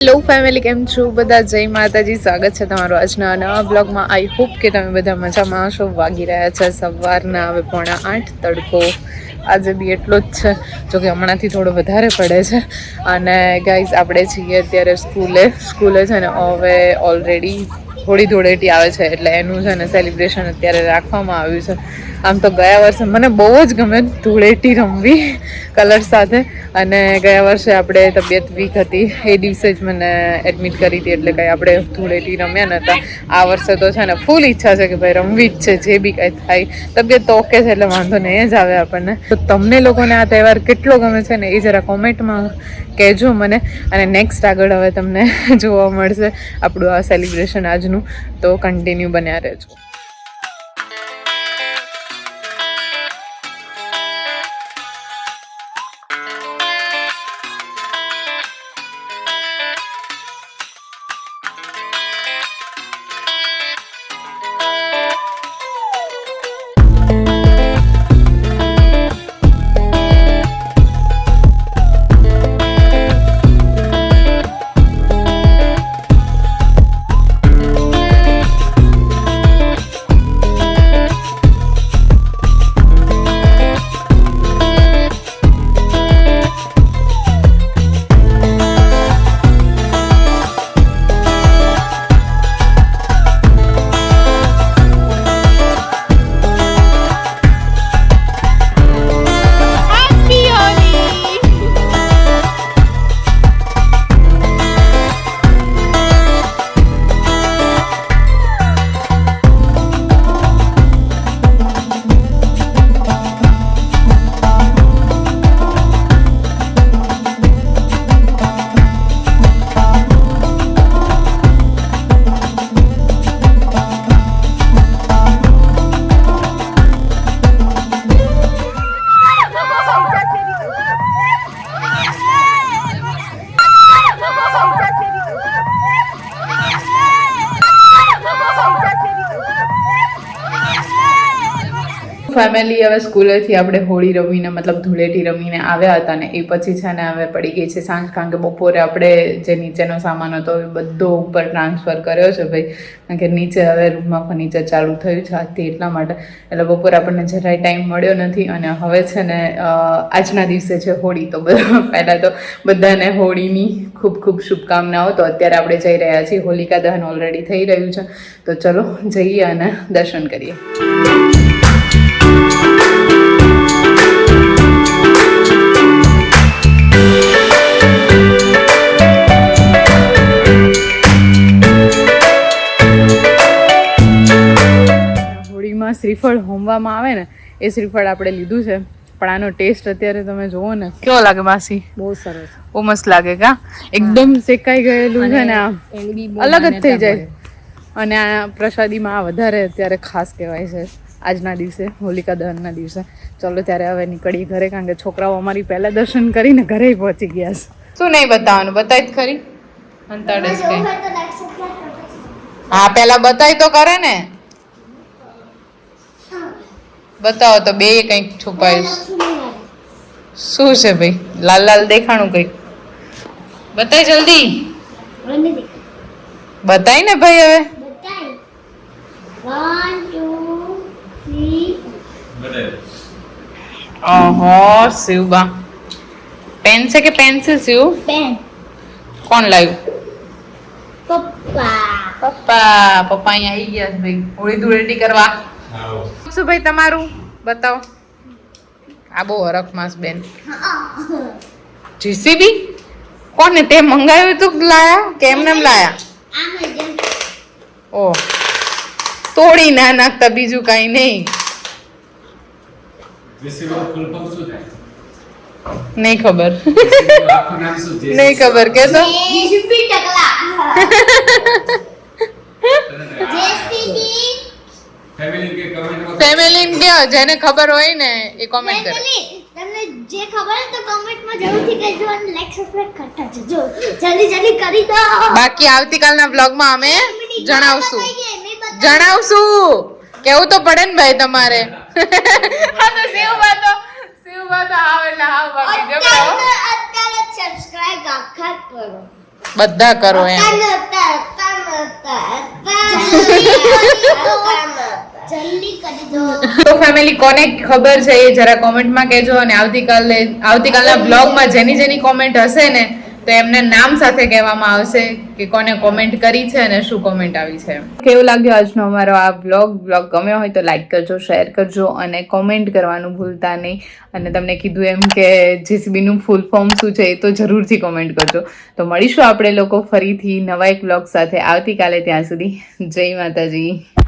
Hello family કેમ છો? બધા જય માતાજી. સ્વાગત છે તમારું આજના નવા બ્લોગમાં આઈ હોપ કે તમે બધા મજામાં હશો. વાગી રહ્યા છે સવારના, હવે પોણા આઠ તડકો. આજે બી એટલો જ છે, જો કે હમણાંથી થોડો વધારે પડે છે. અને ગાઈઝ આપણે છીએ અત્યારે સ્કૂલે. સ્કૂલે છે ને, હવે ઓલરેડી હોળી ધૂળેટી આવે છે એટલે એનું છે ને સેલિબ્રેશન અત્યારે રાખવામાં આવ્યું છે. આમ તો ગયા વર્ષે મને બહુ જ ગમે ધૂળેટી રમવી કલર સાથે. અને ગયા વર્ષે આપણે તબિયત વીક હતી. એ દિવસે જ મને એડમિટ કરી હતી એટલે કંઈ આપણે ધૂળેટી રમ્યા નહોતા. આ વર્ષે તો છે ને ફૂલ ઈચ્છા છે કે ભાઈ રમવી જ છે, જે બી કંઈ થાય. તબિયત તો ઓકે છે એટલે વાંધો નહીં જ આવે આપણને. તો તમને લોકોને આ તહેવાર કેટલો ગમે છે ને એ જરા કોમેન્ટમાં કહેજો મને. અને નેક્સ્ટ આગળ હવે તમને જોવા મળશે આપણું આ સેલિબ્રેશન આજનું. તો કન્ટિન્યુ બન્યા રહેજો. ફેમિલી હવે સ્કૂલેથી આપણે હોળી રમીને, મતલબ ધૂળેટી રમીને આવ્યા હતા ને, એ પછી છે ને હવે પડી ગઈ છે સાંજ. કારણ કે બપોરે આપણે જે નીચેનો સામાન હતો એ બધો ઉપર ટ્રાન્સફર કર્યો છે ભાઈ. કારણ કે નીચે હવે રૂમમાં ફર્નિચર ચાલુ થયું છે આજથી એટલા માટે. એટલે બપોરે આપણને જરાય ટાઈમ મળ્યો નથી અને હવે છે ને આજના દિવસે છે હોળી તો બધા પહેલાં તો બધાને હોળીની ખૂબ ખૂબ શુભકામનાઓ. તો અત્યારે આપણે જઈ રહ્યા છીએ. હોલિકા દહન ઓલરેડી થઈ રહ્યું છે. તો ચલો જઈએ અને દર્શન કરીએ. શ્રીફળ હોમવામાં આવે ને એ શ્રીફળ આપણે લીધું છે. પણ આનો ટેસ્ટ અત્યારે તમે જુઓ ને કેવો લાગે માસી? બહુ સરસ. બહુ મસ્ત લાગે કા? એકદમ શેકાઈ ગયેલું છે ને અલગ જ થઈ જાય. અને આ પ્રસાદીમાં આ વધારે અત્યારે ખાસ કહેવાય છે. આજના દિવસે હોલિકા દહનના દિવસે. ચલો ત્યારે હવે નીકળી ઘરે કારણ કે છોકરાઓ અમારી પહેલા દર્શન કરીને ઘરે પહોંચી ગયા છે. શું નહીં બતાવવાનું? બતાવી જ ખરી. અંતાડે જ હા પેલા બતાય તો કરે ને. બતાવો તો બે કંઈક છુપાયું શું છે ભાઈ? લાલ લાલ દેખાણું કંઈક. બતાય જલ્દી. બતાય ને ભાઈ હવે. ઓહો શિવબા પેન છે કે પેન્સિલ શિવ કોણ લાવ્યું પપ્પા પપ્પા પપ્પા અહીંયા આવી ગયા છે ભાઈ હોળી ધૂળેટી કરવા શું ભાઈ તમારું બતાવો આ બહુ હરખ માસ બેન જીસીબી કોને તે મંગાવ્યું તું લાયા કેમ નેમ લાયા ઓ તોડી ના નાખતા બીજું કઈ નહીં. નહીં ખબર. નહીં ખબર કે તો ફેમિલી કે જેને ખબર હોય ને એ કોમેન્ટ કરે. તમને જે ખબર હોય તો કમેન્ટમાં જરૂરથી કહેજો અને લાઈક સબસ્ક્રાઇબ કરતા જજો. જલ્દી જલ્દી કરી દો. બાકી આવતીકાલના બ્લોગમાં અમે જણાવશું. જણાવશું. કેવું તો પડે ને ભાઈ તમારે? હા તો એટલે બાકી અત્યારે સબસ્ક્રાઇબ આખા કરો. બધા કરો એમ. જલ્દી કરી દો તો ફેમિલી કોને ખબર છે એ જરા કોમેન્ટમાં કહેજો અને આવતીકાલે આવતીકાલના બ્લોગમાં જેની જેની કોમેન્ટ હશે ને તો એમને નામ સાથે કહેવામાં આવશે કે કોને કોમેન્ટ કરી છે અને શું કોમેન્ટ આવી છે કેવું લાગ્યું આજનો અમારો આ બ્લોગ બ્લોગ ગમ્યો હોય તો લાઈક કરજો શેર કરજો અને કોમેન્ટ કરવાનું ભૂલતા નહીં. અને તમને કીધું એમ કે જીસીબીનું ફૂલ ફોર્મ શું છે એ તો જરૂરથી કોમેન્ટ કરજો. તો મળીશું આપણે લોકો ફરીથી નવા એક બ્લોગ સાથે. આવતીકાલે ત્યાં સુધી જય માતાજી.